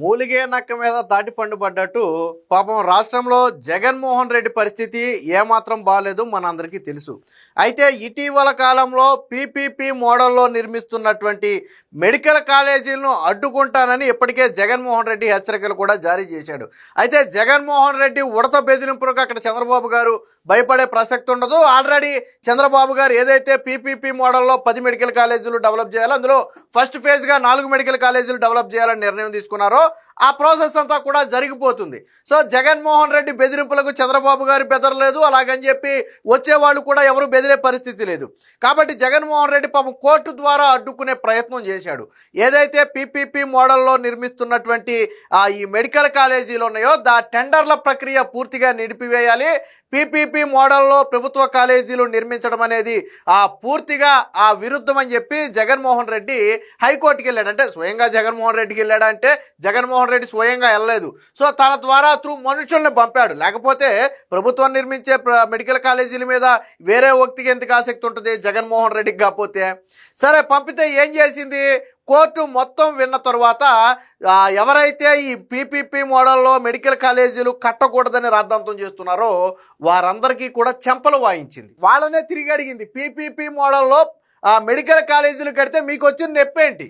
మూలిగే నక్క మీద దాటి పండు పడ్డట్టు పాపం రాష్ట్రంలో జగన్మోహన్ రెడ్డి పరిస్థితి ఏమాత్రం బాగాలేదు మనందరికీ తెలుసు. అయితే ఇటీవల కాలంలో పీపీపీ మోడల్లో నిర్మిస్తున్నటువంటి మెడికల్ కాలేజీలను అడ్డుకుంటానని ఇప్పటికే జగన్మోహన్ రెడ్డి హెచ్చరికలు కూడా జారీ చేశాడు. అయితే జగన్మోహన్ రెడ్డి ఉడత బెదిరింపులకు అక్కడ చంద్రబాబు గారు భయపడే ప్రసక్తి ఉండదు. ఆల్రెడీ చంద్రబాబు గారు ఏదైతే పీపీపీ మోడల్లో పది మెడికల్ కాలేజీలు డెవలప్ చేయాలో అందులో ఫస్ట్ ఫేజ్గా నాలుగు మెడికల్ కాలేజీలు డెవలప్ చేయాలని నిర్ణయం తీసుకున్నారో ఆ ప్రాసెస్ అంతా కూడా జరిగిపోతుంది. సో జగన్మోహన్ రెడ్డి బెదిరింపులకు చంద్రబాబు గారు బెదరలేదు. అలాగని చెప్పి వచ్చేవాళ్ళు కూడా ఎవరు బెదిరే పరిస్థితి లేదు. కాబట్టి జగన్మోహన్ రెడ్డి పాపం కోర్టు ద్వారా అడ్డుకునే ప్రయత్నం చేశాడు. ఏదైతే పీపీపీ మోడల్లో నిర్మిస్తున్నటువంటి ఈ మెడికల్ కాలేజీలు ఉన్నాయో దా టెండర్ల ప్రక్రియ పూర్తిగా నిలిపివేయాలి. పీపీపీ మోడల్లో ప్రభుత్వ కాలేజీలు నిర్మించడం అనేది ఆ పూర్తిగా ఆ విరుద్ధం అని చెప్పి జగన్మోహన్ రెడ్డి హైకోర్టుకి వెళ్ళాడు అంటే స్వయంగా జగన్మోహన్ రెడ్డికి వెళ్ళాడు అంటే జగన్మోహన్ రెడ్డి స్వయంగా వెళ్ళలేదు. సో తన ద్వారా త్రూ మనుషుల్ని పంపాడు. లేకపోతే ప్రభుత్వం నిర్మించే ప్ర- మెడికల్ కాలేజీల మీద వేరే వ్యక్తికి ఎందుకు ఆసక్తి ఉంటుంది? జగన్మోహన్ రెడ్డికి కాకపోతే. సరే పంపితే ఏం చేసింది? కోర్టు మొత్తం విన్న తర్వాత ఎవరైతే ఈ పీపీపీ మోడల్లో మెడికల్ కాలేజీలు కట్టకూడదని రాద్ధాంతం చేస్తున్నారో వారందరికీ కూడా చెంపలు వాయించింది. వాళ్ళనే తిరిగి అడిగింది పీపీపీ మోడల్లో మెడికల్ కాలేజీలు కడితే మీకు వచ్చిన నొప్పేంటి?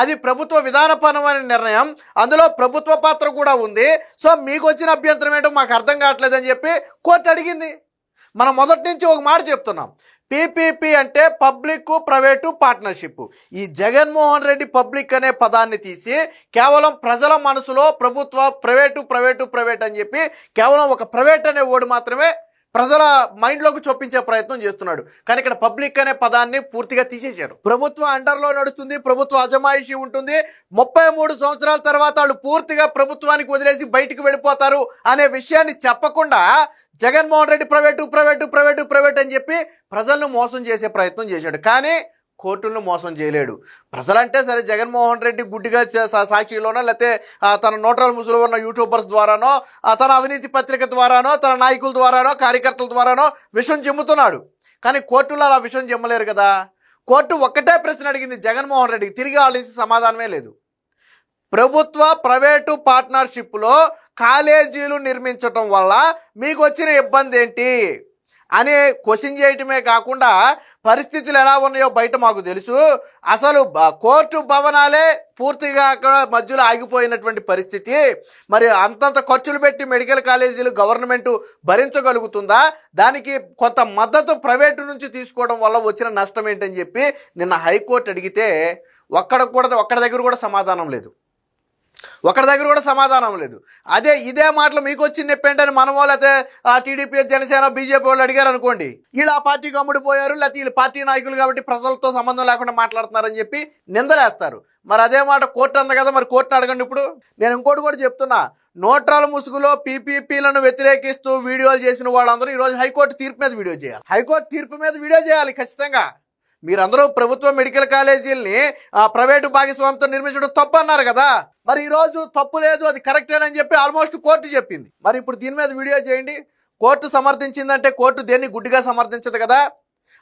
అది ప్రభుత్వ విధానపరమైన నిర్ణయం. అందులో ప్రభుత్వ పాత్ర కూడా ఉంది. సో మీకు వచ్చిన అభ్యంతరం ఏంటో మాకు అర్థం కావట్లేదని చెప్పి కోర్టు అడిగింది. మనం మొదటి నుంచి ఒక మాట చెప్తున్నాం. పీపీపీ అంటే పబ్లిక్ ప్రైవేటు పార్ట్నర్షిప్ ఈ జగన్మోహన్ రెడ్డి పబ్లిక్ అనే పదాన్ని తీసి కేవలం ప్రజల మనసులో ప్రభుత్వ ప్రైవేటు ప్రైవేటు ప్రైవేట్ అని చెప్పి కేవలం ఒక ప్రైవేట్ అనే ఓడి మాత్రమే ప్రజల మైండ్లోకి చొప్పించే ప్రయత్నం చేస్తున్నాడు. కానీ ఇక్కడ పబ్లిక్ అనే పదాన్ని పూర్తిగా తీసేశాడు. ప్రభుత్వం అండర్లో నడుస్తుంది ప్రభుత్వ అజమాయిషి ఉంటుంది. ముప్పై మూడు సంవత్సరాల తర్వాత వాళ్ళు పూర్తిగా ప్రభుత్వానికి వదిలేసి బయటికి వెళ్ళిపోతారు అనే విషయాన్ని చెప్పకుండా Jaganmohan Reddy private private private private అని చెప్పి ప్రజలను మోసం చేసే ప్రయత్నం చేశాడు. కానీ కోర్టులను మోసం చేయలేడు. ప్రజలంటే సరే జగన్మోహన్ రెడ్డి గుడ్డిగా చే- సా- సాక్షిలోనో లేకపోతే తన నోట్రల్ ముసులో ఉన్న యూట్యూబర్స్ ద్వారానో తన అవినీతి పత్రిక ద్వారానో తన నాయకుల ద్వారానో కార్యకర్తల ద్వారానో విషయం చెమ్ముతున్నాడు. కానీ కోర్టులో అలా విషయం చెమ్మలేరు కదా. కోర్టు ఒక్కటే ప్రశ్న అడిగింది జగన్మోహన్ రెడ్డికి. తిరిగి ఆలోచించి సమాధానమే లేదు. ప్రభుత్వ ప్రైవేటు పార్ట్నర్షిప్లో కాలేజీలు నిర్మించటం వల్ల మీకు వచ్చిన ఇబ్బంది ఏంటి? అనే క్వశ్చన్ చేయటమే కాకుండా పరిస్థితులు ఎలా ఉన్నాయో బయట మాకు తెలుసు. అసలు కోర్టు భవనాలే పూర్తిగా అక్కడ మధ్యలో ఆగిపోయినటువంటి పరిస్థితి. మరి అంతంత ఖర్చులు పెట్టి మెడికల్ కాలేజీలు గవర్నమెంట్ భరించగలుగుతుందా? దానికి కొంత మద్దతు ప్రైవేటు నుంచి తీసుకోవడం వల్ల వచ్చిన నష్టం ఏంటని చెప్పి నిన్న హైకోర్టు అడిగితే ఒక్కడ కూడా ఒక్కడి దగ్గర కూడా సమాధానం లేదు. ఒకరి దగ్గర కూడా సమాధానం లేదు. అదే ఇదే మాటలు మీకు వచ్చింది చెప్పేంటని మన వాళ్ళు అయితే ఆ టీడీపీ జనసేన బీజేపీ వాళ్ళు అడిగారు అనుకోండి. వీళ్ళు ఆ పార్టీకి అమ్ముడిపోయారు లేకపోతే వీళ్ళు పార్టీ నాయకులు కాబట్టి ప్రజలతో సంబంధం లేకుండా మాట్లాడుతున్నారని చెప్పి నిందలేస్తారు. మరి అదే మాట కోర్టు అంద కదా మరి కోర్టును అడగండి ఇప్పుడు. నేను ఇంకోటి కూడా చెప్తున్నా నోట్రాల ముసుగులో పీపీపీలను వ్యతిరేకిస్తూ వీడియోలు చేసిన వాళ్ళందరూ ఈరోజు హైకోర్టు తీర్పు మీద వీడియో చేయాలి. హైకోర్టు తీర్పు మీద వీడియో చేయాలి ఖచ్చితంగా. మీరందరూ ప్రభుత్వ మెడికల్ కాలేజీల్ని ఆ, ప్రైవేటు భాగస్వామితో నిర్మించడం తప్పు అన్నారు కదా. మరి ఈరోజు తప్పు లేదు అది కరెక్టేనని చెప్పి ఆల్మోస్ట్ కోర్టు చెప్పింది. మరి ఇప్పుడు దీని మీద వీడియో చేయండి. కోర్టు సమర్థించిందంటే కోర్టు దేన్ని గుడ్డిగా సమర్థించదు కదా.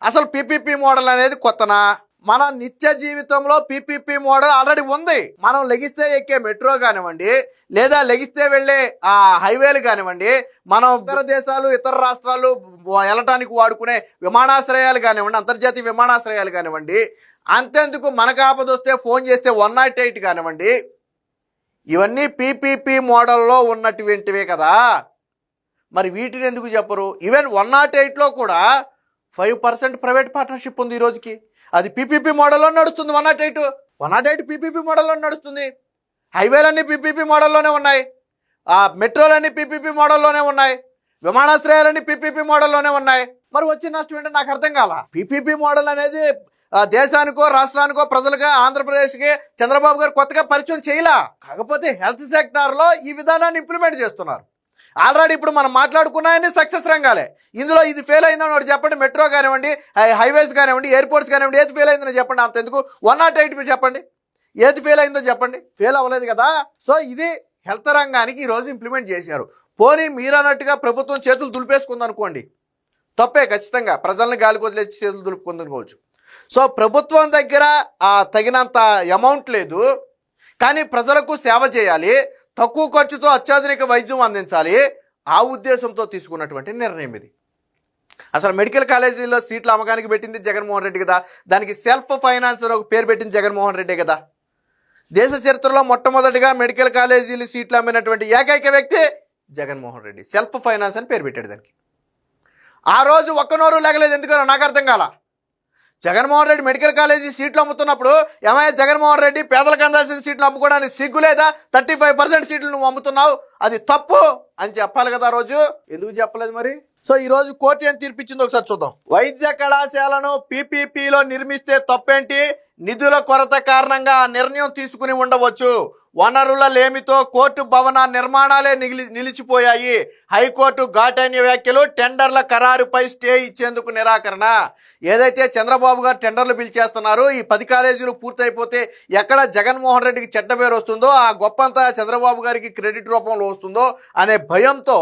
అసలు పీపీపీ మోడల్ అనేది కొత్తనా? మన నిత్య జీవితంలో పీపీపీ మోడల్ ఆల్రెడీ ఉంది. మనం లెగిస్తే ఎక్కే మెట్రో కానివ్వండి లేదా లెగిస్తే వెళ్ళే ఆ హైవేలు కానివ్వండి మనం ఇతర దేశాలు ఇతర రాష్ట్రాలు వెళ్ళటానికి వాడుకునే విమానాశ్రయాలు కానివ్వండి అంతర్జాతీయ విమానాశ్రయాలు కానివ్వండి అంతెందుకు మనకు ఆపదొస్తే ఫోన్ చేస్తే వన్ నాట్ ఎయిట్ కానివ్వండి ఇవన్నీ పీపీపీ మోడల్లో ఉన్నటువంటివే కదా. మరి వీటిని ఎందుకు చెప్పరు? ఈవెన్ వన్ నాట్ ఎయిట్లో కూడా ఫైవ్ పర్సెంట్ ప్రైవేట్ పార్ట్నర్షిప్ ఉంది ఈ రోజుకి. అది పీపీపీ మోడల్లో నడుస్తుంది one nought eight. One nought eight PPP మోడల్లో నడుస్తుంది. హైవేలన్నీ పీపీపీ మోడల్లోనే ఉన్నాయి. ఆ మెట్రోలన్నీ పీపీపీ మోడల్లోనే ఉన్నాయి. విమానాశ్రయాలన్నీ పీపీపీ మోడల్లోనే ఉన్నాయి. మరి వచ్చిన నష్టం ఏంటో నాకు అర్థం కాల. పీపీపీ మోడల్ అనేది దేశానికో రాష్ట్రానికో ప్రజలుగా ఆంధ్రప్రదేశ్కి చంద్రబాబు గారు కొత్తగా పరిచయం చేయలా. కాకపోతే హెల్త్ సెక్టార్లో ఈ విధానాన్ని ఇంప్లిమెంట్ చేస్తున్నారు. ఆల్రెడీ ఇప్పుడు మనం మాట్లాడుకున్నాయని సక్సెస్ రంగాలే. ఇందులో ఇది ఫెయిల్ అయిందని వాడు చెప్పండి మెట్రో కానివ్వండి హైవేస్ కానివ్వండి ఎయిర్పోర్ట్స్ కానివ్వండి ఏది ఫెయిల్ అయిందని చెప్పండి అంత ఎందుకు? వన్ నాట్ ఎయిట్ మీరు చెప్పండి. ఏది ఫెయిల్ అయిందో చెప్పండి. ఫెయిల్ అవ్వలేదు కదా? సో ఇది హెల్త్ రంగానికి ఈరోజు ఇంప్లిమెంట్ చేశారు. పోనీ మీరు అన్నట్టుగా ప్రభుత్వం చేతులు దులిపేసుకుంది అనుకోండి. తప్పే ఖచ్చితంగా. ప్రజల్ని గాలి వదిలేసి చేతులు దులుపుకుందనుకోవచ్చు సో ప్రభుత్వం దగ్గర తగినంత అమౌంట్ లేదు. కానీ ప్రజలకు సేవ చేయాలి. తక్కువ ఖర్చుతో అత్యాధునిక వైద్యం అందించాలి ఆ ఉద్దేశంతో తీసుకున్నటువంటి నిర్ణయం ఇది. అసలు మెడికల్ కాలేజీలో సీట్ల అమ్మకానికి పెట్టింది జగన్మోహన్ రెడ్డి కదా. దానికి సెల్ఫ్ ఫైనాన్స్ అని ఒక పేరు పెట్టింది జగన్మోహన్ రెడ్డి కదా. దేశ చరిత్రలో మొట్టమొదటిగా మెడికల్ కాలేజీలు సీట్లు అమ్మినటువంటి ఏకైక వ్యక్తి జగన్మోహన్ రెడ్డి. సెల్ఫ్ ఫైనాన్స్ అని పేరు పెట్టాడు దానికి. ఆ రోజు ఒక్క నోరు లేగలేదు ఎందుకనో నాకు అర్థం కాలా. జగన్మోహన్ రెడ్డి మెడికల్ కాలేజీ సీట్లు అమ్ముతున్నప్పుడు ఎంఐఎస్ జగన్మోహన్ రెడ్డి పేదలకు అందాల్సిన సీట్లు అమ్ముకోవడానికి సిగ్గు లేదా? థర్టీ ఫైవ్ పర్సెంట్ సీట్లు నువ్వు అమ్ముతున్నావు. అది తప్పు అని చెప్పాలి కదా రోజు. ఎందుకు చెప్పలేదు మరి? సో ఈ రోజు కోర్టు ఏం తీర్పిచ్చింది ఒకసారి చూద్దాం. వైద్య కళాశాలను పీపీపీలో నిర్మిస్తే తప్పేంటి? నిధుల కొరత కారణంగా ఆ నిర్ణయం తీసుకుని ఉండవచ్చు. వనరుల లేమితో కోర్టు భవన నిర్మాణాలే నిగిలి నిలిచిపోయాయి. హైకోర్టు ఘాటైన వ్యాఖ్యలు టెండర్ల ఖరారుపై స్టే ఇచ్చేందుకు నిరాకరణ. ఏదైతే చంద్రబాబు గారు టెండర్లు పిలిచేస్తున్నారు ఈ పది కాలేజీలు పూర్తయిపోతే ఎక్కడ జగన్మోహన్ రెడ్డికి చెడ్డ పేరు వస్తుందో ఆ గొప్పంతా చంద్రబాబు గారికి క్రెడిట్ రూపంలో వస్తుందో అనే భయంతో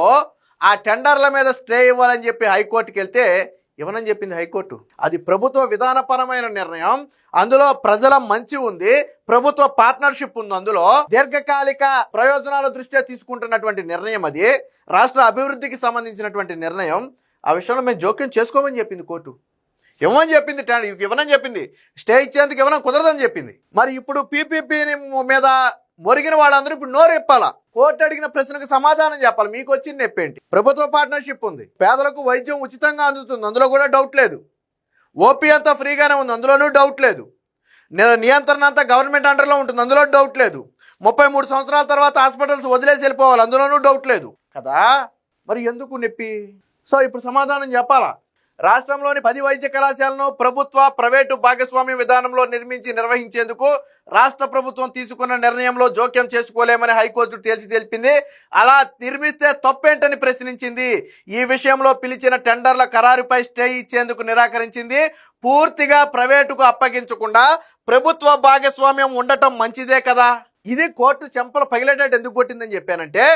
ఆ టెండర్ల మీద స్టే ఇవ్వాలని చెప్పి హైకోర్టుకి వెళ్తే ఇవ్వనని చెప్పింది హైకోర్టు. అది ప్రభుత్వ విధానపరమైన నిర్ణయం. అందులో ప్రజల మంచి ఉంది. ప్రభుత్వ పార్ట్నర్షిప్ ఉంది అందులో. దీర్ఘకాలిక ప్రయోజనాల దృష్ట్యా తీసుకుంటున్నటువంటి నిర్ణయం అది. రాష్ట్ర అభివృద్ధికి సంబంధించినటువంటి నిర్ణయం. ఆ విషయంలో మేము జోక్యం చేసుకోమని చెప్పింది కోర్టు. ఇవ్వమని చెప్పింది టెండర్. ఇవ్వనని చెప్పింది. స్టే ఇచ్చేందుకు ఇవ్వడం కుదరదని చెప్పింది. మరి ఇప్పుడు పీపీపీని మీద మొరిగిన వాళ్ళందరూ ఇప్పుడు నోరు ఇప్పాలా కోర్టు అడిగిన ప్రశ్నకు సమాధానం చెప్పాలి? మీకు వచ్చింది నొప్పేంటి ప్రభుత్వ పార్ట్నర్షిప్ ఉంది. పేదలకు వైద్యం ఉచితంగా అందుతుంది. అందులో కూడా డౌట్ లేదు. ఓపీ అంతా ఫ్రీగానే ఉంది. అందులోనూ డౌట్ లేదు. నియంత్రణ అంతా గవర్నమెంట్ అండర్లో ఉంటుంది. అందులో డౌట్ లేదు. ముప్పై మూడు సంవత్సరాల తర్వాత హాస్పిటల్స్ వదిలేసి వెళ్ళిపోవాలి. అందులోనూ డౌట్ లేదు. కదా? మరి ఎందుకు నొప్పి? సో ఇప్పుడు సమాధానం చెప్పాలా? రాష్ట్రంలోని పది వైద్య కళాశాలను ప్రభుత్వ ప్రైవేటు భాగస్వామ్య విధానంలో నిర్మించి నిర్వహించేందుకు రాష్ట్ర ప్రభుత్వం తీసుకున్న నిర్ణయంలో జోక్యం చేసుకోలేమని హైకోర్టు తేల్చి తెలిపింది. అలా నిర్మిస్తే తప్పేంటని ప్రశ్నించింది. ఈ విషయంలో పిలిచిన టెండర్ల ఖరారుపై స్టే ఇచ్చేందుకు నిరాకరించింది. పూర్తిగా ప్రైవేటుకు అప్పగించకుండా ప్రభుత్వ భాగస్వామ్యం ఉండటం మంచిదే కదా? ఇది కోర్టు చెంపలు పగిలేటట్టు ఎందుకు కొట్టిందని చెప్పానంటే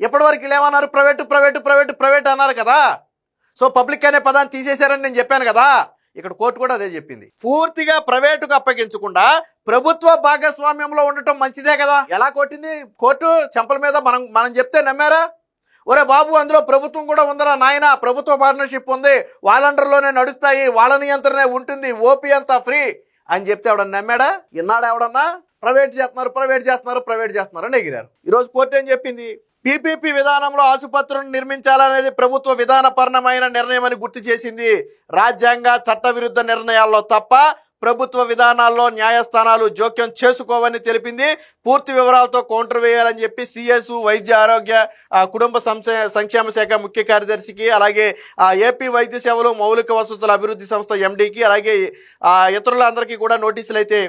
ఇప్పటివరకు ఇలా ఏమన్నారు ప్రైవేటు ప్రైవేటు ప్రైవేటు ప్రైవేట్ అన్నారు కదా. సో పబ్లిక్ అనే పదాన్ని తీసేశారని నేను చెప్పాను కదా. ఇక్కడ కోర్టు కూడా అదే చెప్పింది. పూర్తిగా ప్రైవేటుకు అప్పగించకుండా ప్రభుత్వ భాగస్వామ్యంలో ఉండటం మంచిదే కదా. ఎలా కొట్టింది? కోర్టు చెంపల మీద మనం మనం చెప్తే నమ్మారా? ఒరే బాబు అందులో ప్రభుత్వం కూడా ఉందరా నాయన? ప్రభుత్వ పార్ట్నర్షిప్ ఉంది. వాళ్ళండర్లోనే నడుస్తాయి. వాళ్ళ నియంత్రణే ఉంటుంది. ఓపీ అంతా ఫ్రీ అని చెప్తే ఎవడన్నా నమ్మాడా? ఇన్నాడా ఎవడన్నా? ప్రైవేట్ చేస్తున్నారు ప్రైవేట్ చేస్తున్నారు ప్రైవేట్ చేస్తున్నారు అని ఎగిరారు. ఈరోజు కోర్టు ఏం చెప్పింది? పీపీపీ విధానంలో ఆసుపత్రులను నిర్మించాలనేది ప్రభుత్వ విధానపరమైన నిర్ణయం అని గుర్తు చేసింది. రాజ్యాంగ చట్టవిరుద్ధ నిర్ణయాల్లో తప్ప ప్రభుత్వ విధానాల్లో న్యాయస్థానాలు జోక్యం చేసుకోవని తెలిపింది. పూర్తి వివరాలతో కౌంటర్ వేయాలని చెప్పి సిఎస్ వైద్య ఆరోగ్య కుటుంబ సంక్షే- సంక్షేమ శాఖ ముఖ్య కార్యదర్శికి అలాగే ఏపీ వైద్య సేవలు మౌలిక వసతుల అభివృద్ధి సంస్థ ఎండీకి అలాగే ఇతరులందరికీ కూడా నోటీసులు అయితే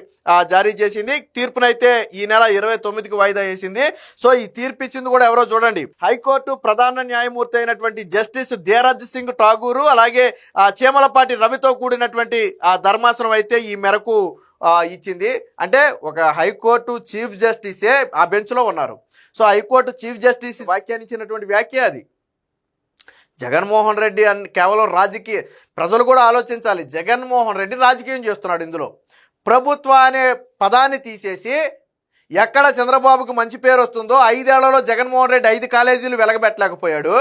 జారీ చేసింది. తీర్పునైతే ఈ నెల ఇరవై తొమ్మిదికి వాయిదా వేసింది. సో ఈ తీర్పు ఇచ్చింది కూడా ఎవరో చూడండి. హైకోర్టు ప్రధాన న్యాయమూర్తి అయినటువంటి జస్టిస్ దేరాజ్ సింగ్ ఠాగూరు అలాగే ఆ, రవితో కూడినటువంటి ఆ ధర్మాసనం అయితే ఈ మేరకు ఇచ్చింది. అంటే ఒక హైకోర్టు చీఫ్ జస్టిసే ఆ బెంచ్లో ఉన్నారు. So high court chief justice వ్యాఖ్యానించినటువంటి వ్యాఖ్య అది. జగన్మోహన్ రెడ్డి అని కేవలం రాజకీయ ప్రజలు కూడా ఆలోచించాలి. జగన్మోహన్ రెడ్డి రాజకీయం చేస్తున్నాడు ఇందులో. ప్రభుత్వ అనే పదాన్ని తీసేసి ఎక్కడ చంద్రబాబుకు మంచి పేరు వస్తుందో ఐదేళ్ళలో జగన్మోహన్ రెడ్డి ఐదు కాలేజీలు వెలగబెట్టలేకపోయాడు.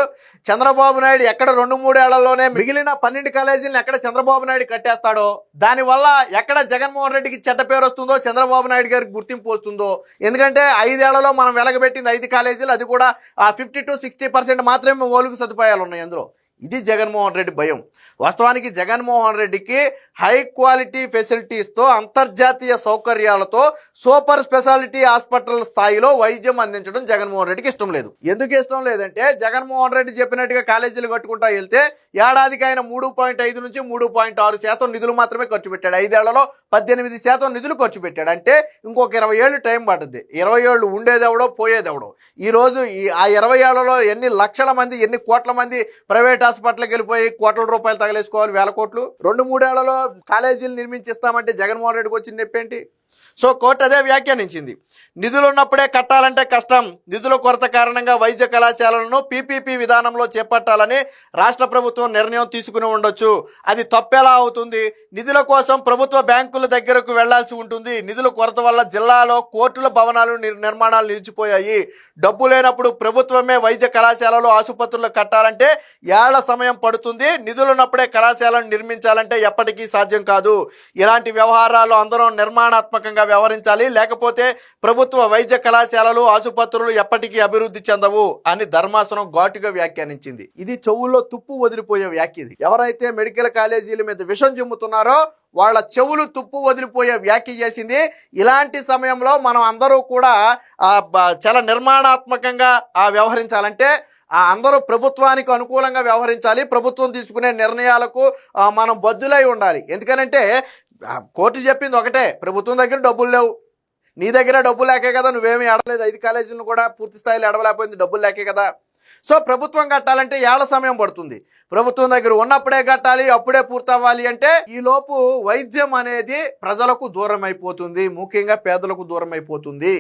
చంద్రబాబు నాయుడు ఎక్కడ రెండు మూడేళ్ళలోనే మిగిలిన పన్నెండు కాలేజీలను ఎక్కడ చంద్రబాబు నాయుడు కట్టేస్తాడో దానివల్ల ఎక్కడ జగన్మోహన్ రెడ్డికి చెడ్డ పేరు వస్తుందో చంద్రబాబు నాయుడు గారికి గుర్తింపు వస్తుందో. ఎందుకంటే ఐదేళ్ళలో మనం వెలగబెట్టింది ఐదు కాలేజీలు అది కూడా ఆ ఫిఫ్టీ టు సిక్స్టీ పర్సెంట్ మాత్రమే ఓలుగు సదుపాయాలు ఉన్నాయి అందులో. ఇది జగన్మోహన్ రెడ్డి భయం. వాస్తవానికి జగన్మోహన్ రెడ్డికి హై క్వాలిటీ ఫెసిలిటీస్తో అంతర్జాతీయ సౌకర్యాలతో సూపర్ స్పెషాలిటీ హాస్పిటల్ స్థాయిలో వైద్యం అందించడం జగన్మోహన్ రెడ్డికి ఇష్టం లేదు. ఎందుకు ఇష్టం లేదంటే జగన్మోహన్ రెడ్డి చెప్పినట్టుగా కాలేజీలు కట్టుకుంటా వెళ్తే ఏడాదికి ఆయన మూడు పాయింట్ ఐదు నుంచి మూడు పాయింట్ ఆరు శాతం నిధులు మాత్రమే ఖర్చు పెట్టాడు. ఐదేళ్ళలో పద్దెనిమిది శాతం నిధులు ఖర్చు పెట్టాడు. అంటే ఇంకొక ఇరవై ఏళ్ళు టైం పడుతుంది ఇరవై ఏళ్ళు ఉండేదెవడో పోయేదెవడో. ఈ రోజు ఈ ఆ ఇరవై ఏళ్ళలో ఎన్ని లక్షల మంది ఎన్ని కోట్ల మంది ప్రైవేట్ హాస్పిటల్కి వెళ్ళిపోయి కోట్ల రూపాయలు తగలేసుకోవాలి? వేల కోట్లు? రెండు మూడేళ్ళలో కాలేజీలు నిర్మించిస్తామంటే జగన్మోహన్ రెడ్డికి వచ్చిన నొప్పేంటి సో కోర్టు అదే వ్యాఖ్యానించింది. నిధులు ఉన్నప్పుడే కట్టాలంటే కష్టం. నిధుల కొరత కారణంగా వైద్య కళాశాలలను పీపీపీ విధానంలో చేపట్టాలని రాష్ట్ర ప్రభుత్వం నిర్ణయం తీసుకుని ఉండొచ్చు. అది తప్పెలా అవుతుంది. నిధుల కోసం ప్రభుత్వ బ్యాంకుల దగ్గరకు వెళ్ళాల్సి ఉంటుంది. నిధుల కొరత వల్ల జిల్లాలో కోర్టుల భవనాలు నిర్మాణాలు నిలిచిపోయాయి. డబ్బు లేనప్పుడు ప్రభుత్వమే వైద్య కళాశాలలు ఆసుపత్రులు కట్టాలంటే ఏళ్ళ సమయం పడుతుంది. నిధులు ఉన్నప్పుడే కళాశాలను నిర్మించాలంటే ఎప్పటికీ సాధ్యం కాదు. ఇలాంటి వ్యవహారాలు అందరం నిర్మాణాత్మకంగా వ్యవహరించాలి లేకపోతే ప్రభుత్వ వైద్య కళాశాలలు ఆసుపత్రులు ఎప్పటికీ అభివృద్ధి చెందవు అని ధర్మాసనం ఘాటుగా వ్యాఖ్యానించింది. ఇది చెవుల్లో తుప్పు వదిలిపోయే వ్యాఖ్య ఇది. ఎవరైతే మెడికల్ కాలేజీల మీద విషం చిమ్ముతున్నారో వాళ్ళ చెవులు తుప్పు వదిలిపోయే వ్యాఖ్య చేసింది. ఇలాంటి సమయంలో మనం అందరూ కూడా చాలా నిర్మాణాత్మకంగా వ్యవహరించాలంటే ఆ అందరూ ప్రభుత్వానికి అనుకూలంగా వ్యవహరించాలి. ప్రభుత్వం తీసుకునే నిర్ణయాలకు మనం బద్దులై ఉండాలి. ఎందుకనంటే కోర్టు చెప్పింది ఒకటే ప్రభుత్వం దగ్గర డబ్బులు లేవు. నీ దగ్గర డబ్బులు లేకే కదా నువ్వేమీ ఏడలేదు ఐదు కాలేజీలను కూడా పూర్తి స్థాయిలో ఏడవలేకపోయింది డబ్బులు లేకే కదా. సో ప్రభుత్వం కట్టాలంటే ఏళ్ళ సమయం పడుతుంది. ప్రభుత్వం దగ్గర ఉన్నప్పుడే కట్టాలి అప్పుడే పూర్తవ్వాలి అంటే ఈలోపు వైద్యం అనేది ప్రజలకు దూరం అయిపోతుంది ముఖ్యంగా పేదలకు దూరం అయిపోతుంది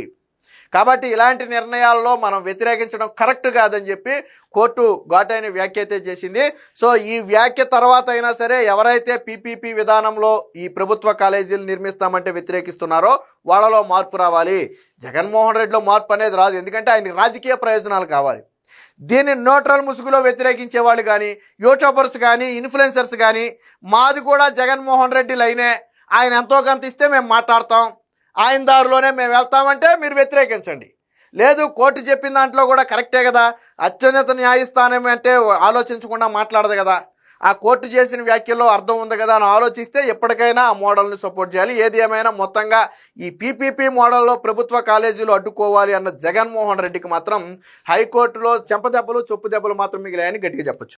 కాబట్టి ఇలాంటి నిర్ణయాల్లో మనం వ్యతిరేకించడం కరెక్ట్ కాదని చెప్పి కోర్టు ఘాటైన వ్యాఖ్య అయితే చేసింది. సో ఈ వ్యాఖ్య తర్వాత అయినా సరే ఎవరైతే పీపీపీ విధానంలో ఈ ప్రభుత్వ కాలేజీలు నిర్మిస్తామంటే వ్యతిరేకిస్తున్నారో వాళ్ళలో మార్పు రావాలి. జగన్మోహన్ రెడ్డిలో మార్పు అనేది రాదు. ఎందుకంటే ఆయన రాజకీయ ప్రయోజనాలు కావాలి. దీన్ని న్యూట్రల్ ముసుగులో వ్యతిరేకించే వాళ్ళు కానీ యూట్యూబర్స్ కానీ ఇన్ఫ్లుయెన్సర్స్ కానీ మాది కూడా జగన్మోహన్ రెడ్డి లైనే. ఆయన ఎంతో కొంత ఇస్తే మేము మాట్లాడతాం. ఆయన దారిలోనే మేము వెళ్తామంటే మీరు వ్యతిరేకించండి. లేదు కోర్టు చెప్పిన దాంట్లో కూడా కరెక్టే కదా. అత్యున్నత న్యాయస్థానం అంటే ఆలోచించకుండా మాట్లాడదు కదా. ఆ కోర్టు చేసిన వ్యాఖ్యలో అర్థం ఉంది కదా అని ఆలోచిస్తే ఎప్పటికైనా ఆ మోడల్ని సపోర్ట్ చేయాలి. ఏది ఏమైనా మొత్తంగా ఈ పీపీపీ మోడల్లో ప్రభుత్వ కాలేజీలు అడ్డుకోవాలి అన్న జగన్మోహన్ రెడ్డికి మాత్రం హైకోర్టులో చెంపదెబ్బలు చొప్పు దెబ్బలు మాత్రం మిగిలాయని గట్టిగా చెప్పచ్చు.